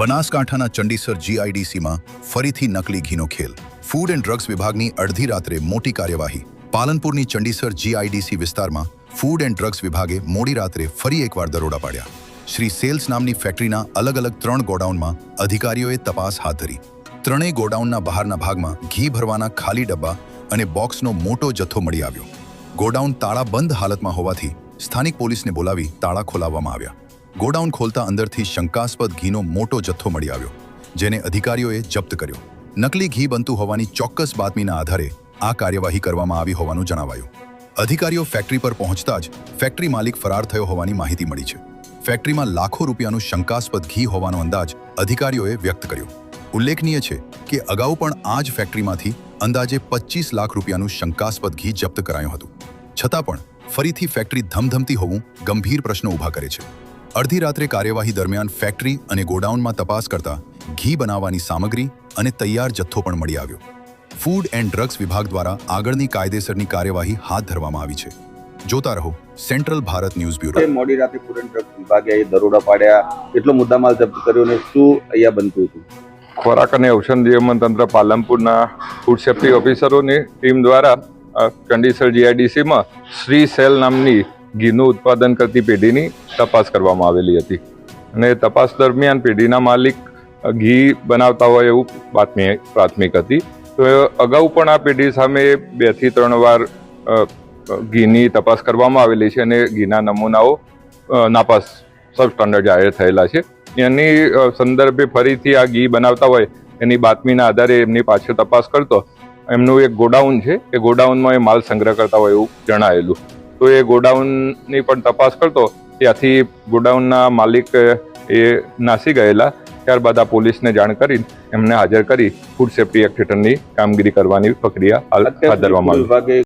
બનાસકાંઠાના ચંડીસર જીઆઈડીસીમાં ફરીથી નકલી ઘીનો ખેલ. ફૂડ એન્ડ ડ્રગ્સ વિભાગની અડધી રાત્રે મોટી કાર્યવાહી. પાલનપુરની ચંડીસર જીઆઈડીસી વિસ્તારમાં ફૂડ એન્ડ ડ્રગ્સ વિભાગે મોડી રાત્રે ફરી એકવાર દરોડા પાડ્યા. શ્રી સેલ્સ નામની ફેક્ટરીના અલગ અલગ ત્રણ ગોડાઉનમાં અધિકારીઓએ તપાસ હાથ ધરી. ત્રણેય ગોડાઉનના બહારના ભાગમાં ઘી ભરવાના ખાલી ડબ્બા અને બોક્સનો મોટો જથ્થો મળી આવ્યો. ગોડાઉન તાળા બંધ હાલતમાં હોવાથી સ્થાનિક પોલીસને બોલાવી તાળા ખોલાવવામાં આવ્યા. ગોડાઉન ખોલતા અંદરથી શંકાસ્પદ ઘીનો મોટો જથ્થો મળી આવ્યો, જેને અધિકારીઓએ જપ્ત કર્યો. નકલી ઘી બનતું હોવાની ચોક્કસ બાતમીના આધારે આ કાર્યવાહી કરવામાં આવી હોવાનું જણાવાયું. અધિકારીઓ ફેક્ટરી પર પહોંચતા જ ફેક્ટરી માલિક ફરાર થયો હોવાની માહિતી મળી છે. ફેક્ટરીમાં લાખો રૂપિયાનું શંકાસ્પદ ઘી હોવાનો અંદાજ અધિકારીઓએ વ્યક્ત કર્યો. ઉલ્લેખનીય છે કે અગાઉ પણ આ જ ફેક્ટરીમાંથી અંદાજે પચીસ લાખ રૂપિયાનું શંકાસ્પદ ઘી જપ્ત કરાયું હતું. છતાં પણ ફરીથી ફેક્ટરી ધમધમતી હોવું ગંભીર પ્રશ્નો ઊભા કરે છે. અડધી રાત્રે કાર્યવાહી દરમિયાન ફેક્ટરી અને ગોડાઉનમાં તપાસ કરતા ઘી બનાવવાની સામગ્રી અને તૈયાર જથ્થો પણ મળી આવ્યો. ફૂડ એન્ડ ડ્રગ્સ વિભાગ દ્વારા આગળની કાયદેસરની કાર્યવાહી હાથ ધરવામાં આવી છે. જોતા રહો સેન્ટ્રલ ભારત ન્યૂઝ બ્યુરો મોડી રાતે ફૂડ એન્ડ ડ્રગ્સ વિભાગે અહીં દરોડા પાડ્યા કેટલો મુદ્દામાલ જપ્ત કર્યો અને શું અહીંયા બનતું હતું? ખોરાક અને ઔષધ નિયમન તંત્ર પાલનપુરના ફૂડ સેફ્ટી ઓફિસરોની ટીમ દ્વારા અ, જીઆઈડીસીમાં શ્રી સેલ નામની ઘીનું ઉત્પાદન કરતી પેઢીની તપાસ કરવામાં આવેલી હતી. અને તપાસ દરમિયાન પેઢીના માલિક ઘી બનાવતા હોય એવું બાતમી, પ્રાથમિક હતી. તો અગાઉ પણ આ પેઢી સામે બેથી ત્રણ વાર ઘીની તપાસ કરવામાં આવેલી છે અને ઘીના નમૂનાઓ નાપાસ સબ સ્ટાન્ડર્ડ જાહેર થયેલા છે. એની સંદર્ભે ફરીથી આ ઘી બનાવતા હોય એની બાતમીના આધારે એમની પાછળ તપાસ કરતો, એમનું એક ગોડાઉન છે. એ ગોડાઉનમાં એ માલ સંગ્રહ કરતા હોય એવું જણાયેલું. તો એ ગોડાઉનની પણ તપાસ કરતો ત્યાંથી ગોડાઉનના માલિક એ નાસી ગયેલા. ત્યારબાદ આ પોલીસને જાણ કરી એમને હાજર કરી ફૂડ સેફ્ટી એક્ટ હેઠળની કામગીરી કરવાની પ્રક્રિયા હાથ ધરવામાં આવી.